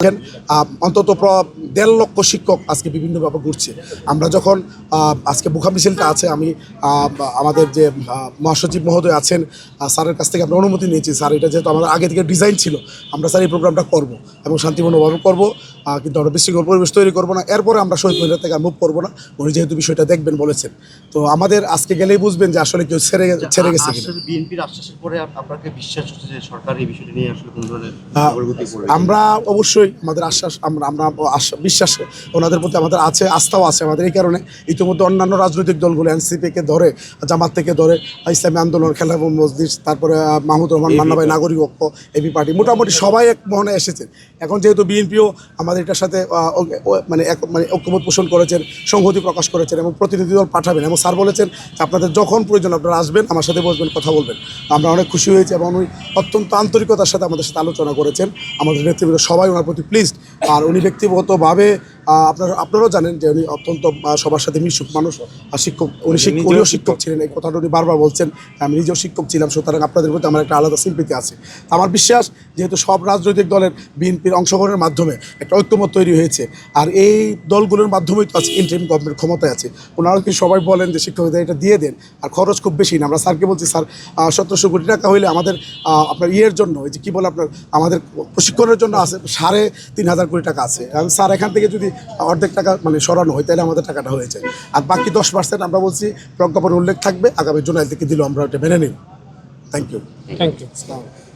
দেখেন, অন্তত দেড় লক্ষ শিক্ষক আজকে বিভিন্নভাবে ঘুরছে। আমরা যখন আজকে বুখা মিছিলটা আছে আমি আমাদের যে মহাসচিব মহোদয় আছেন স্যারের কাছ থেকে আমরা অনুমতি নিয়েছি স্যার এটা যেহেতু আমাদের আগে থেকে ডিজাইন ছিল আমরা স্যার এই প্রোগ্রামটা করব এবং শান্তিপূর্ণভাবে করব কিন্তু আমরা বিশৃঙ্খল পরিবেশ তৈরি করব না। এরপরে আমরা শহীদ মহিলা থেকে মুভ করব না। উনি যেহেতু বিষয়টা দেখবেন বলেছেন। তো আমাদের আজকে গেলেই বুঝবেন যে আসলে কেউ ছেড়ে ছেড়ে গেছে বিএনপির আশ্বাসের পরে আপনাকে বিশ্বাস হচ্ছে যে সরকার এই বিষয়টি নিয়ে আসলে কোন ধরনের আহ, অগ্রগতি করবে? আমরা অবশ্যই আমাদের আশ্বাস আমরা আমরা বিশ্বাস ওনাদের প্রতি আমাদের আছে আস্থাও আছে আমাদের এই কারণে। ইতিমধ্যে অন্যান্য রাজনৈতিক দলগুলো এনসিপিকে ধরে জামাত থেকে ধরে ইসলামী আন্দোলন খেলা মসজিদ তারপরে মাহমুদ রহমান মান্নাভাই নাগরিক ঐক্য এবি পার্টি। মোটামুটি সবাই এক মহনে এসেছেন এখন যেহেতু বিএনপিও আমাদের এটার সাথে মানে এক মানে ঐক্যমত পোষণ করেছেন সংহতি প্রকাশ করেছেন এবং প্রতিনিধি দল পাঠাবেন এবং স্যার বলেছেন আপনাদের যখন প্রয়োজন আপনারা আসবেন আমার সাথে বসবেন কথা বলবেন। আমরা অনেক খুশি হয়েছি এবং উনি অত্যন্ত আন্তরিকতার সাথে আমাদের সাথে আলোচনা করেছেন। আমাদের নেতৃবৃন্দ সবাই ওনার প্রতি প্লিজড আর উনি ব্যক্তিগতভাবে আপনারা আপনারাও জানেন যে উনি অত্যন্ত সবার সাথে মিশুক মানুষ আর শিক্ষক উনি শিক্ষক উনিও শিক্ষক। ছিলেন। এই কথাটা উনি বারবার বলছেন। আমি নিজেও শিক্ষক ছিলাম সুতরাং আপনাদের প্রতি আমার একটা আলাদা সিম্পিতি আছে। আমার বিশ্বাস যেহেতু সব রাজনৈতিক দলের বিএনপির অংশগ্রহণের মাধ্যমে একটা ঐক্যমত তৈরি হয়েছে আর এই দলগুলোর মাধ্যমেই তো আজকে ইন্টারিম গভর্নমেন্ট ক্ষমতায় আছে। ওনারা কি সবাই বলেন যে শিক্ষকদের এটা দিয়ে দেন? আর খরচ খুব বেশি না। আমরা স্যারকে বলছি স্যার সতেরোশো কোটি টাকা হইলে আমাদের আপনার ইয়ের জন্য ওই যে কী বলে আপনার আমাদের প্রশিক্ষণের জন্য আছে সাড়ে তিন হাজার কোটি টাকা আছে। স্যার এখান থেকে যদি অর্ধেক টাকা মানে সরানো হয় তাহলে আমাদের টাকাটা হয়েছে যায়। আর বাকি দশ পার্সেন্ট আমরা বলছি প্রজ্ঞাপন উল্লেখ থাকবে আগামী জুলাই থেকে দিলেও আমরা ওটা মেনে নিই থ্যাংক ইউ থ্যাংক ইউ